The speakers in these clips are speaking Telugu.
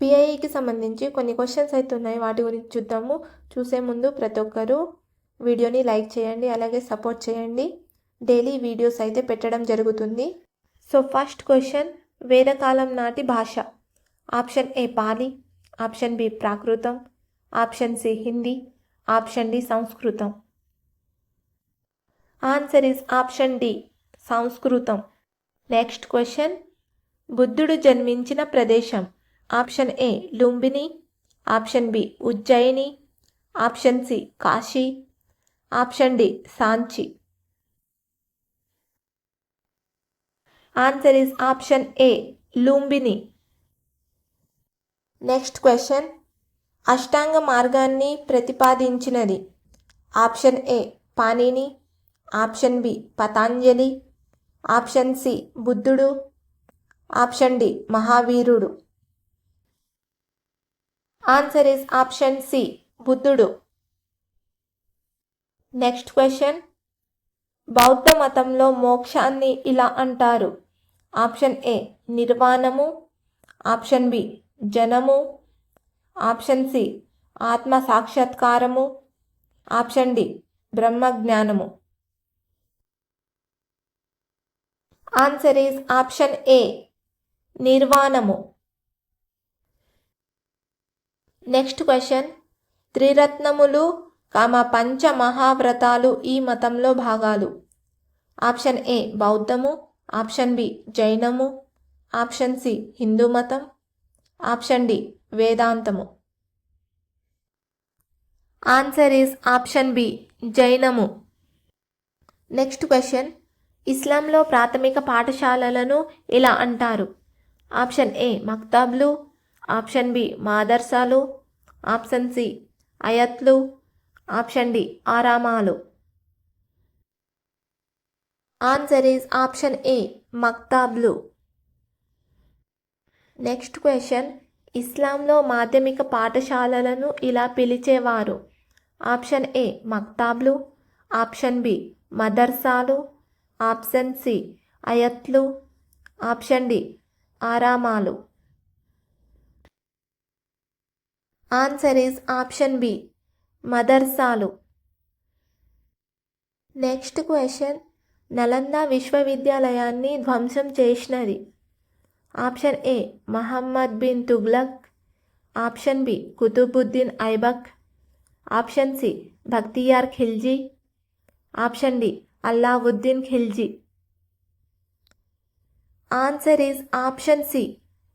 పిఐఈకి సంబంధించి కొన్ని క్వశ్చన్స్ అయితే ఉన్నాయి. వాటి గురించి చూద్దాము. చూసే ముందు ప్రతి ఒక్కరూ వీడియోని లైక్ చేయండి అలాగే సపోర్ట్ చేయండి. డైలీ వీడియోస్ అయితే పెట్టడం జరుగుతుంది. సో ఫస్ట్ క్వశ్చన్ వేదకాలం నాటి భాష. Option A Pali option B Prakrit option C Hindi option D సంస్కృతం ఆన్సర్ ఇస్ ఆప్షన్ డి సంస్కృతం నెక్స్ట్ క్వశ్చన్ బుద్ధుడు జన్మించిన ప్రదేశం. Option A Lumbini option B Ujjayini option C Kashi option D Sanchi. Answer is option A Lumbini. Next question అష్టాంగ మార్గాన్ని ప్రతిపాదించినది. Option A Panini option B Patanjali option C బుద్ధుడు ఆప్షన్ డి మహావీరుడు. ఆన్సర్ ఇస్ ఆప్షన్ సి బుద్ధుడు. నెక్స్ట్ క్వశ్చన్ బౌద్ధ మతంలో మోక్షాన్ని ఇలా అంటారు. ఆప్షన్ ఏ నిర్వాణము. ఆప్షన్ బి జనము. ఆప్షన్ సి ఆత్మ సాక్షాత్కారము. ఆప్షన్ డి బ్రహ్మజ్ఞానము ఆన్సర్ ఈస్ ఆప్షన్ ఏ నిర్వాణము. నెక్స్ట్ క్వశ్చన్ త్రిరత్నములు కామ పంచ మహావ్రతాలు ఈ మతంలో భాగాలు. ఆప్షన్ ఏ బౌద్ధము. ఆప్షన్ బి జైనము. ఆప్షన్ సి హిందూ మతం. ఆప్షన్ డి వేదాంతము. ఆన్సర్ ఈస్ ఆప్షన్ బి జైనము. నెక్స్ట్ క్వశ్చన్ ఇస్లాంలో ప్రాథమిక పాఠశాలలను ఇలా అంటారు? ఆప్షన్ ఏ మక్తాబ్లు. ఆప్షన్ బి మాదర్సాలు ఆప్షన్ సి అయత్లు ఆప్షన్ డి ఆరామాలు. Answer is option A మక్తాబ్లు. Next question ఇస్లాంలో మాధ్యమిక పాఠశాలలను ఇలా పిలిచేవారు. ఆప్షన్ ఏ మక్తాబ్లు ఆప్షన్ బి మదర్సాలు ఆప్షన్ సి అయత్లు ఆప్షన్ డి ఆరామాలు. ఆన్సర్ ఈజ్ ఆప్షన్ బి మదర్సాలు నెక్స్ట్ క్వశ్చన్ నలంద విశ్వవిద్యాలయాన్ని ధ్వంసం చేసినది. Option A Muhammad bin Tughlaq option B Qutbuddin Aibak option C Bakhtiyar Khilji option D Alauddin Khilji answer is option C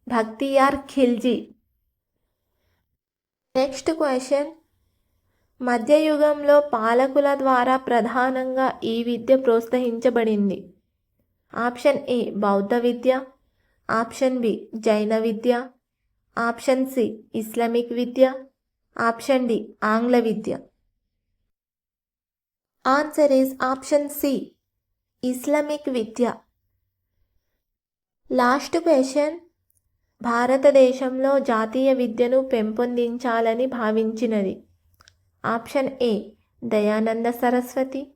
Bakhtiyar Khilji next question మధ్యయుగంలో పాలకుల ద్వారా ప్రధానంగా ఈ విద్య ప్రోత్సహించబడింది. ఆప్షన్ ఏ బౌద్ధ విద్య. ఆప్షన్ బి జైన విద్య. ఆప్షన్ సి ఇస్లామిక్ విద్య. ఆప్షన్ డి ఆంగ్ల విద్య. Answer is option C Islamic Vidya. Last question భారతదేశంలో జాతీయ విద్యను పెంపొందించాలని భావించినది. Option A Dayananda Saraswati.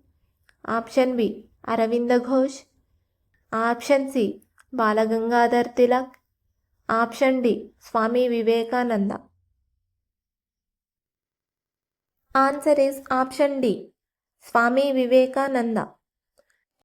Option B Aravinda Ghosh. Option C Balagangadhar Tilak. Option D Swami Vivekananda. Answer is option D Swami Vivekananda.